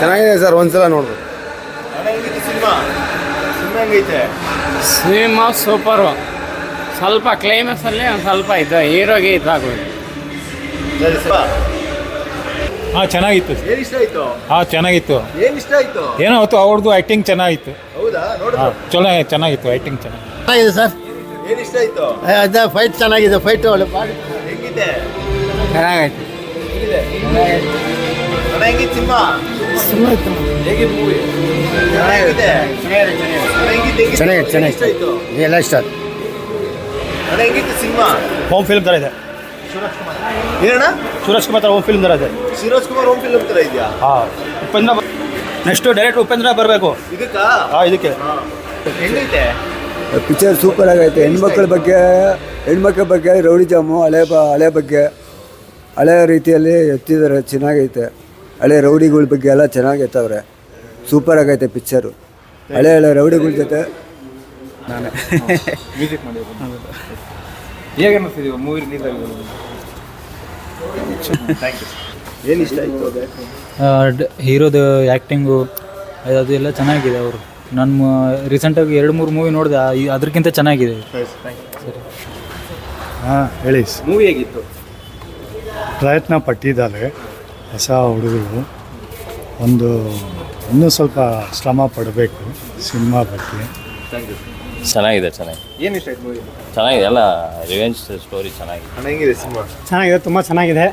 ಚೆನ್ನಾಗಿದೆ ಸರ್ ಒಂದ್ಸಲ ನೋಡ್ಬೋದು ಸಿನಿಮಾ ಸೂಪರ್ ಸ್ವಲ್ಪ ಕ್ಲೈಮ್ಯಾಕ್ಸಲ್ಲಿ ಒಂದು ಸ್ವಲ್ಪ ಇದು ಹೀರೋಗೆ ಇದಾಗೋದು ಸಿನಿಮಾ ಹಾಂ ಚೆನ್ನಾಗಿತ್ತು. ಏನ್ ಇಷ್ಟ ಆಯ್ತು? ಹಾಂ ಚೆನ್ನಾಗಿತ್ತು. ಏನ್ ಇಷ್ಟ ಆಯ್ತು? ಏನೋ ಹೊತ್ತು ಅವ್ರದ್ದು ಆ್ಯಕ್ಟಿಂಗ್ ಚೆನ್ನಾಗಿತ್ತು. ಹೌದಾ? ನೋಡು ಹಾಂ ಚಲೋ ಚೆನ್ನಾಗಿತ್ತು ಆ್ಯಕ್ಟಿಂಗ್ ಚೆನ್ನಾಗಿ. ಚೆನ್ನಾಗಿದೆ ಸರ್. ಏನ್ ಇಷ್ಟ ಆಯ್ತು? ಅದೇ ಫೈಟ್ ಚೆನ್ನಾಗಿದೆ ಫೈಟ್ ಒಳ್ಳೆ ಹೆಂಗಿದೆ? ಸಿನಿಮಾ ಚೆನ್ನಾಗಿದೆ? ಚೆನ್ನಾಗಿದೆ ಏನ್ ಇಷ್ಟ. ಆಯ್ತು ಎಲ್ಲ ಇಷ್ಟ ಸಿನಿಮಾ? ಹೋಮ್ ಫಿಲ್ಮ್ ಥರ ಇದೆ. ಏನಣ್ಣ? ಸುರೇಶ್ ಕುಮಾರ್ ಹೋಮ್ ಫಿಲ್ಮ್ ಥರ ಇದೆ. ಸುರೇಶ್ ಕುಮಾರ್ ಹೋಮ್ ಫಿಲ್ಮ್ ತರ ಇದೆಯಾ? ಹಾಂ. ಉಪೇಂದ್ರ ನೆಕ್ಸ್ಟು ಡೈರೆಕ್ಟ್ ಉಪೇಂದ್ರ ಬರಬೇಕು. ಇದಕ್ಕೆ? ಹಾಂ ಇದಕ್ಕೆ. ಹೆಂಗೈತೆ? ಪಿಕ್ಚರ್ ಸೂಪರ್ ಆಗೈತೆ. ಹೆಣ್ಮಕ್ಳ ಬಗ್ಗೆ ಹೆಣ್ಮಕ್ಳ ಬಗ್ಗೆ ರೌಡಿ ಜಾಮು ಹಳೆ ಬ ಹಳೆ ಬಗ್ಗೆ ಹಳೆ ರೀತಿಯಲ್ಲಿ ಎತ್ತಿದ್ದಾರೆ. ಚೆನ್ನಾಗೈತೆ. ಹಳೆ ರೌಡಿಗಳ ಬಗ್ಗೆ ಎಲ್ಲ ಚೆನ್ನಾಗೈತವ್ರೆ ಸೂಪರ್ ಆಗೈತೆ ಪಿಕ್ಚರು ಹಳೆ ಹಳೆ ರೌಡಿಗಳ ಜೊತೆ ಹೇಗೆ ಅನ್ನಿಸ್ತಿದೀವಿ ಮೂವಿ ರಿಲೀಸ್ ಆಗಿರೋದು ಏನ್ ಇಷ್ಟ ಆಯ್ತು ಹೀರೋದು ಆ್ಯಕ್ಟಿಂಗು ಎಲ್ಲ ಚೆನ್ನಾಗಿದೆ ಅವರು. ನಾನು ರೀಸೆಂಟಾಗಿ ಎರಡು ಮೂರು ಮೂವಿ ನೋಡಿದೆ ಅದಕ್ಕಿಂತ ಚೆನ್ನಾಗಿದೆ. ಹಾಂ ಹೇಳಿ. ಮೂವಿ ಹೇಗಿತ್ತು? ಪ್ರಯತ್ನ ಪಟ್ಟಿದ್ದಾರೆ ಹೊಸ ಹುಡುಗರು. ಒಂದು ಇನ್ನೂ ಸ್ವಲ್ಪ ಶ್ರಮ ಪಡಬೇಕು ಸಿನಿಮಾ ಬಗ್ಗೆ. ಚೆನ್ನಾಗಿದೆ ಚೆನ್ನಾಗಿದೆ. ಏನು ಇಷ್ಟ ಆಯ್ತು ಮೂವಿ ಚೆನ್ನಾಗಿದೆ ಎಲ್ಲ ರಿವೆಂಜ್ ಸ್ಟೋರಿ ಚೆನ್ನಾಗಿದೆ. ಅಣ್ಣ ಹೆಂಗಿದೆ ಸಿನಿಮಾ? ಚೆನ್ನಾಗಿದೆ ತುಂಬ ಚೆನ್ನಾಗಿದೆ.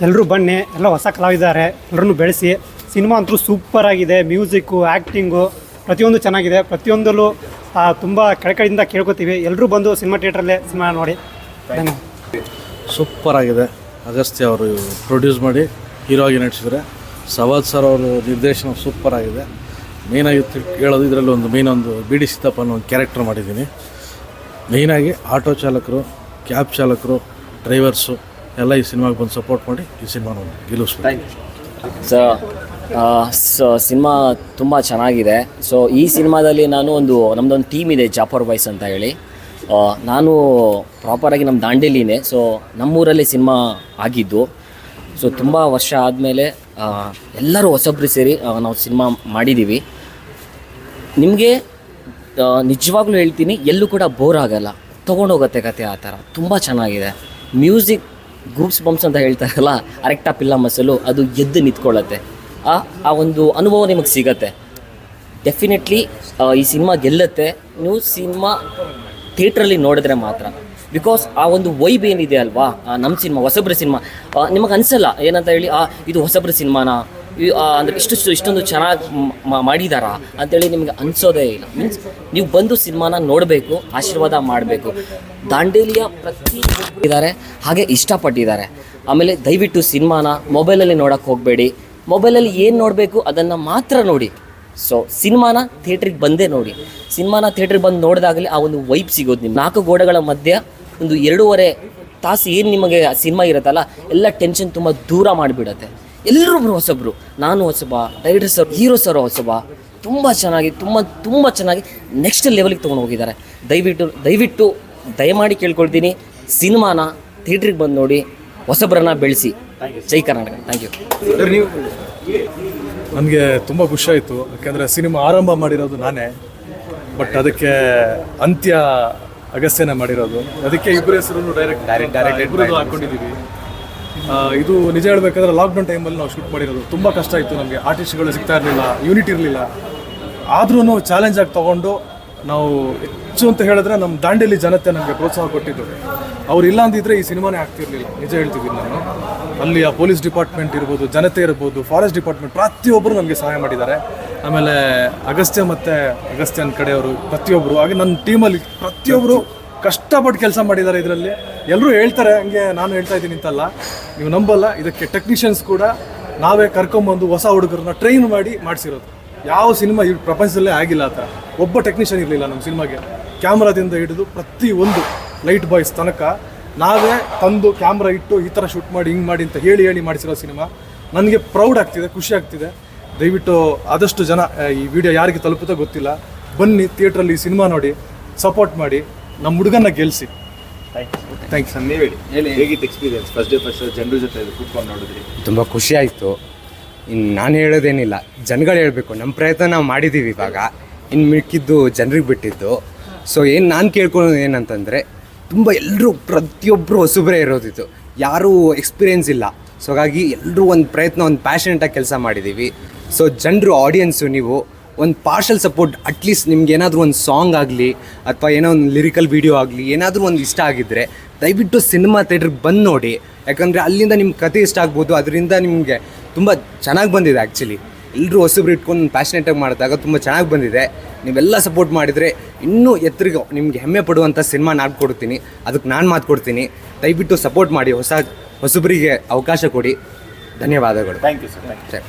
ಎಲ್ಲರೂ ಬನ್ನಿ ಎಲ್ಲ ಹೊಸ ಕಲಾವಿದ್ದಾರೆ ಎಲ್ಲರನ್ನು ಬೆಳೆಸಿ. ಸಿನಿಮಾ ಅಂತೂ ಸೂಪರ್ ಆಗಿದೆ ಮ್ಯೂಸಿಕ್ಕು ಆ್ಯಕ್ಟಿಂಗು ಪ್ರತಿಯೊಂದು ಚೆನ್ನಾಗಿದೆ. ಪ್ರತಿಯೊಂದರಲ್ಲೂ ಆ, ತುಂಬ ಕಡೆಕಡೆಯಿಂದ ಕೇಳ್ಕೊತೀವಿ. ಎಲ್ಲರೂ ಬಂದು ಸಿನಿಮಾ ಥಿಯೇಟ್ರಲ್ಲೇ ಸಿನಿಮಾ ನೋಡಿ. ಧನ್ಯವಾದ. ಸೂಪರ್ ಆಗಿದೆ. ಅಗಸ್ತ್ಯ ಅವರು ಪ್ರೊಡ್ಯೂಸ್ ಮಾಡಿ ಹೀರೋ ಆಗಿ ನಟಿಸಿದ್ರೆ ಸವಾದ್ ಸರ್ ಅವರ ನಿರ್ದೇಶನ ಸೂಪರ್ ಆಗಿದೆ. ಮೇಯ್ನಾಗಿ ಹೇಳೋದು ಇದರಲ್ಲಿ ಒಂದು ಮೇಯ್ನ್ ಒಂದು ಬಿ ಡಿ ಸಿದ್ದಪ್ಪ ಅನ್ನೋ ಒಂದು ಕ್ಯಾರೆಕ್ಟರ್ ಮಾಡಿದ್ದೀನಿ. ಮೇಯ್ನಾಗಿ ಆಟೋ ಚಾಲಕರು ಕ್ಯಾಬ್ ಚಾಲಕರು ಡ್ರೈವರ್ಸು ಎಲ್ಲ ಈ ಸಿನಿಮಾಗೆ ಬಂದು ಸಪೋರ್ಟ್ ಮಾಡಿ ಈ ಸಿನಿಮಾನ ಗೆಲ್ಲಿಸ್ಬೇಕು. ಸೊ ಸೊ ಸಿನಿಮಾ ತುಂಬ ಚೆನ್ನಾಗಿದೆ. ಸೊ ಈ ಸಿನಿಮಾದಲ್ಲಿ ನಾನು ಒಂದು ನಮ್ಮದೊಂದು ಟೀಮ್ ಇದೆ ಜಾಫರ್ ಬಾಯ್ಸ್ ಅಂತ ಹೇಳಿ. ನಾನು ಪ್ರಾಪರಾಗಿ ನಮ್ಮ ದಾಂಡೇಲಿನೇ. ಸೊ ನಮ್ಮೂರಲ್ಲಿ ಸಿನಿಮಾ ಆಗಿದ್ದು. ಸೊ ತುಂಬ ವರ್ಷ ಆದಮೇಲೆ ಎಲ್ಲರೂ ಹೊಸಬ್ರು ಸೇರಿ ನಾವು ಸಿನಿಮಾ ಮಾಡಿದ್ದೀವಿ ನಿಮಗೆ ನಿಜವಾಗ್ಲೂ ಹೇಳ್ತೀನಿ, ಎಲ್ಲೂ ಕೂಡ ಬೋರ್ ಆಗಲ್ಲ. ತೊಗೊಂಡೋಗುತ್ತೆ ಕತೆ ಆ ಥರ. ತುಂಬ ಚೆನ್ನಾಗಿದೆ. ಮ್ಯೂಸಿಕ್ ಗ್ರೂಪ್ಸ್ ಬಂಪ್ಸ್ ಅಂತ ಹೇಳ್ತಾರಲ್ಲ ಅರೆಕ್ಟಾ ಪಿಲ್ಲ ಮಸಲು, ಅದು ಎದ್ದು ನಿಂತ್ಕೊಳ್ಳುತ್ತೆ. ಆ ಆ ಒಂದು ಅನುಭವ ನಿಮಗೆ ಸಿಗತ್ತೆ. ಡೆಫಿನೆಟ್ಲಿ ಈ ಸಿನಿಮಾ ಗೆಲ್ಲತ್ತೆ. ನೀವು ಸಿನಿಮಾ ಥಿಯೇಟ್ರಲ್ಲಿ ನೋಡಿದ್ರೆ ಮಾತ್ರ. ಬಿಕಾಸ್ ಆ ಒಂದು ವೈಬ್ ಏನಿದೆ ಅಲ್ವಾ? ನಮ್ಮ ಸಿನಿಮಾ, ಹೊಸಬ್ರ ಸಿನಿಮಾ. ನಿಮಗೆ ಅನಿಸಲ್ಲ ಏನಂತ ಹೇಳಿ, ಆ, ಇದು ಹೊಸಬ್ರ ಸಿನಿಮಾನ? ಅಂದ್ರೆ ಇಷ್ಟು ಇಷ್ಟೊಂದು ಚೆನ್ನಾಗಿ ಮಾಡಿದಾರಾ? ಅಂತೇಳಿ ನಿಮಗೆ ಅನಿಸೋದೇ ಇಲ್ಲ. ಮೀನ್ಸ್ ನೀವು ಬಂದು ಸಿನಿಮಾನ ನೋಡಬೇಕು, ಆಶೀರ್ವಾದ ಮಾಡಬೇಕು. ದಾಂಡೇಲಿಯ ಪ್ರತಿ ಇದ್ದಾರೆ ಹಾಗೆ ಇಷ್ಟಪಟ್ಟಿದ್ದಾರೆ. ಆಮೇಲೆ ದಯವಿಟ್ಟು ಸಿನಿಮಾನ, ಮೊಬೈಲಲ್ಲಿ ನೋಡೋಕ್ಕೆ ಹೋಗಬೇಡಿ. ಮೊಬೈಲಲ್ಲಿ ಏನು ನೋಡಬೇಕು ಅದನ್ನು ಮಾತ್ರ ನೋಡಿ. ಸೊ ಸಿನಿಮಾನ ಥಿಯೇಟ್ರಿಗೆ ಬಂದೇ ನೋಡಿ. ಸಿನಿಮಾನ ಥಿಯೇಟ್ರಿಗೆ ಬಂದು ನೋಡಿದಾಗಲೇ ಆ ಒಂದು ವೈಬ್ ಸಿಗೋದು ನಿಮ್ಮ ನಾಲ್ಕು ಗೋಡೆಗಳ ಮಧ್ಯೆ ಒಂದು ಎರಡೂವರೆ ತಾಸು ಏನು ನಿಮಗೆ ಸಿನಿಮಾ ಇರುತ್ತಲ್ಲ, ಎಲ್ಲ ಟೆನ್ಷನ್ ತುಂಬ ದೂರ ಮಾಡಿಬಿಡತ್ತೆ. ಎಲ್ಲರೊಬ್ರು ಹೊಸಬ್ರು. ನಾನು ಹೊಸಬ ಡೈರೆಕ್ಟರ್ ಸರ್ ಹೀರೋ ಸರ್ ಹೊಸಬ. ತುಂಬ ಚೆನ್ನಾಗಿ, ತುಂಬ ತುಂಬ ಚೆನ್ನಾಗಿ ನೆಕ್ಸ್ಟ್ ಲೆವೆಲಿಗೆ ತೊಗೊಂಡು ಹೋಗಿದ್ದಾರೆ. ದಯವಿಟ್ಟು ದಯವಿಟ್ಟು ದಯಮಾಡಿ ಕೇಳ್ಕೊಳ್ತೀನಿ, ಸಿನಿಮಾನ ಥಿಯೇಟ್ರಿಗೆ ಬಂದು ನೋಡಿ, ಹೊಸಬ್ರನ್ನ ಬೆಳೆಸಿ. ಜೈ ಕರ್ನಾಟಕ. ಥ್ಯಾಂಕ್ ಯು ನನಗೆ ತುಂಬ ಖುಷಿಯಾಯಿತು ಯಾಕೆಂದರೆ ಸಿನಿಮಾ ಆರಂಭ ಮಾಡಿರೋದು ನಾನೇ. ಬಟ್ ಅದಕ್ಕೆ ಅಂತ್ಯ ಅಗಸ್ತ್ಯನೇ ಮಾಡಿರೋದು. ಅದಕ್ಕೆ ಇಬ್ಬರ ಹೆಸರು ಡೈರೆಕ್ಟ್ ಡೈರೆಕ್ಟ್ ಡೈರೆಕ್ಟ್ ಇಬ್ಬರದ್ದು ಹಾಕ್ಕೊಂಡಿದ್ದೀವಿ ಇದು ನಿಜ ಹೇಳಬೇಕಂದ್ರೆ ಲಾಕ್ಡೌನ್ ಟೈಮಲ್ಲಿ ನಾವು ಶೂಟ್ ಮಾಡಿರೋದು. ತುಂಬ ಕಷ್ಟ ಇತ್ತು ನಮಗೆ. ಆರ್ಟಿಸ್ಟ್ಗಳು ಸಿಗ್ತಾ ಇರಲಿಲ್ಲ ಯೂನಿಟ್ ಇರಲಿಲ್ಲ. ಆದ್ರೂ ಚಾಲೆಂಜ್ ಆಗಿ ತೊಗೊಂಡು ನಾವು ಹೆಚ್ಚು ಅಂತ ಹೇಳಿದ್ರೆ ನಮ್ಮ ದಾಂಡೇಲಿ ಜನತೆ ನಮಗೆ ಪ್ರೋತ್ಸಾಹ ಕೊಟ್ಟಿದ್ದು. ಅವ್ರು ಇಲ್ಲ ಅಂದಿದ್ರೆ ಈ ಸಿನಿಮಾನೇ ಆಗ್ತಿರ್ಲಿಲ್ಲ. ನಿಜ ಹೇಳ್ತಿದ್ದೀನಿ ನಾನು. ಅಲ್ಲಿ ಆ ಪೊಲೀಸ್ ಡಿಪಾರ್ಟ್ಮೆಂಟ್ ಇರ್ಬೋದು ಜನತೆ ಇರ್ಬೋದು ಫಾರೆಸ್ಟ್ ಡಿಪಾರ್ಟ್ಮೆಂಟ್ ಪ್ರತಿಯೊಬ್ಬರು ನಮಗೆ ಸಹಾಯ ಮಾಡಿದ್ದಾರೆ. ಆಮೇಲೆ ಅಗಸ್ತ್ಯ ಮತ್ತು ಅಗಸ್ತ್ಯನ ಕಡೆಯವರು ಪ್ರತಿಯೊಬ್ಬರು ಹಾಗೆ ನನ್ನ ಟೀಮಲ್ಲಿ ಪ್ರತಿಯೊಬ್ಬರು ಕಷ್ಟಪಟ್ಟು ಕೆಲಸ ಮಾಡಿದ್ದಾರೆ ಇದರಲ್ಲಿ. ಎಲ್ಲರೂ ಹೇಳ್ತಾರೆ, ಹಂಗೆ ನಾನು ಹೇಳ್ತಾ ಇದ್ದೀನಿ ಅಂತಲ್ಲ. ನೀವು ನಂಬಲ್ಲ, ಇದಕ್ಕೆ ಟೆಕ್ನಿಷಿಯನ್ಸ್ ಕೂಡ ನಾವೇ ಕರ್ಕೊಂಬಂದು ಹೊಸ ಹುಡುಗರನ್ನ ಟ್ರೈನ್ ಮಾಡಿ ಮಾಡಿಸಿರೋದು. ಯಾವ ಸಿನಿಮಾ ಈ ಪ್ರಪಂಚದಲ್ಲೇ ಆಗಿಲ್ಲ ಆ ಥರ. ಒಬ್ಬ ಟೆಕ್ನಿಷಿಯನ್ ಇರಲಿಲ್ಲ ನಮ್ಮ ಸಿನಿಮಾಗೆ. ಕ್ಯಾಮ್ರಾದಿಂದ ಹಿಡಿದು ಪ್ರತಿ ಒಂದು ಲೈಟ್ ಬಾಯ್ಸ್ ತನಕ ನಾವೇ ತಂದು ಕ್ಯಾಮ್ರಾ ಇಟ್ಟು ಈ ಥರ ಶೂಟ್ ಮಾಡಿ, ಹಿಂಗೆ ಮಾಡಿ ಅಂತ ಹೇಳಿ ಹೇಳಿ ಮಾಡಿಸಿರೋ ಸಿನಿಮಾ. ನನಗೆ ಪ್ರೌಡ್ ಆಗ್ತಿದೆ, ಖುಷಿ ಆಗ್ತಿದೆ. ದಯವಿಟ್ಟು ಆದಷ್ಟು ಜನ ಈ ವಿಡಿಯೋ ಯಾರಿಗೆ ತಲುಪುತ್ತೋ ಗೊತ್ತಿಲ್ಲ ಬನ್ನಿ ಥಿಯೇಟ್ರಲ್ಲಿ ಈ ಸಿನಿಮಾ ನೋಡಿ ಸಪೋರ್ಟ್ ಮಾಡಿ ನಮ್ಮ ಹುಡುಗನ ಗೆಲ್ಲಿಸಿ ಥ್ಯಾಂಕ್ಸ್ ನೀವು ಹೇಳಿ. ಹೇಳಿ. ಹೇಗಿತ್ತು ಎಕ್ಸ್ಪೀರಿಯನ್ಸ್ ಫಸ್ಟ್ ಡೇ ಫಸ್ಟ್ ಜನರ ಜೊತೆ ಕೂತ್ಕೊಂಡು ನೋಡಿದ್ರಿ. ತುಂಬ ಖುಷಿ ಆಯಿತು. ಇನ್ನು ನಾನು ಹೇಳೋದೇನಿಲ್ಲ ಜನಗಳು ಹೇಳಬೇಕು ನಮ್ಮ ಪ್ರಯತ್ನ ನಾವು ಮಾಡಿದ್ದೀವಿ ಇವಾಗ. ಇನ್ನು ಮಿಕ್ಕಿದ್ದು ಜನರಿಗೆ ಬಿಟ್ಟಿದ್ದು. ಸೊ ಏನು ನಾನು ಕೇಳ್ಕೊಳ್ಳೋದು ಏನಂತಂದರೆ ತುಂಬ ಎಲ್ಲರೂ ಪ್ರತಿಯೊಬ್ಬರು ಹೊಸಬ್ರೇ ಇರೋದಿತ್ತು. ಯಾರೂ ಎಕ್ಸ್ಪೀರಿಯೆನ್ಸ್ ಇಲ್ಲ. ಸೊ ಹಾಗಾಗಿ ಎಲ್ಲರೂ ಒಂದು ಪ್ರಯತ್ನ, ಒಂದು ಪ್ಯಾಷನೇಟಾಗಿ ಕೆಲಸ ಮಾಡಿದ್ದೀವಿ ಸೊ ಜನರು ಆಡಿಯನ್ಸು ನೀವು ಒಂದು ಪಾರ್ಷಲ್ ಸಪೋರ್ಟ್ ಅಟ್ಲೀಸ್ಟ್ ನಿಮ್ಗೆ ಏನಾದರೂ ಒಂದು ಸಾಂಗ್ ಆಗಲಿ, ಅಥವಾ ಏನೋ ಒಂದು ಲಿರಿಕಲ್ ವೀಡಿಯೋ ಆಗಲಿ, ಏನಾದರೂ ಒಂದು ಇಷ್ಟ ಆಗಿದ್ದರೆ ದಯವಿಟ್ಟು ಸಿನಿಮಾ ಥಿಯೇಟ್ರಿಗೆ ಬಂದು ನೋಡಿ. ಯಾಕಂದರೆ ಅಲ್ಲಿಂದ ನಿಮ್ಮ ಕತೆ ಇಷ್ಟ ಆಗ್ಬೋದು, ಅದರಿಂದ ನಿಮಗೆ ತುಂಬ ಚೆನ್ನಾಗಿ ಬಂದಿದೆ ಆ್ಯಕ್ಚುಲಿ ಎಲ್ಲರೂ ಹೊಸಬ್ರು ಇಟ್ಕೊಂಡು ಪ್ಯಾಷನೇಟಾಗಿ ಮಾಡಿದಾಗ ತುಂಬ ಚೆನ್ನಾಗಿ ಬಂದಿದೆ. ನೀವೆಲ್ಲ ಸಪೋರ್ಟ್ ಮಾಡಿದರೆ ಇನ್ನೂ ಎತ್ತರಿಗೆ ನಿಮಗೆ ಹೆಮ್ಮೆ ಪಡುವಂಥ ಸಿನಿಮಾ ನಾನು ಕೊಡ್ತೀನಿ. ಅದಕ್ಕೆ ನಾನು ಮಾತು ಕೊಡ್ತೀನಿ. ದಯವಿಟ್ಟು ಸಪೋರ್ಟ್ ಮಾಡಿ, ಹೊಸ ಹೊಸಬರಿಗೆ ಅವಕಾಶ ಕೊಡಿ. ಧನ್ಯವಾದಗಳು. Thank you sir thank you ಸರಿ.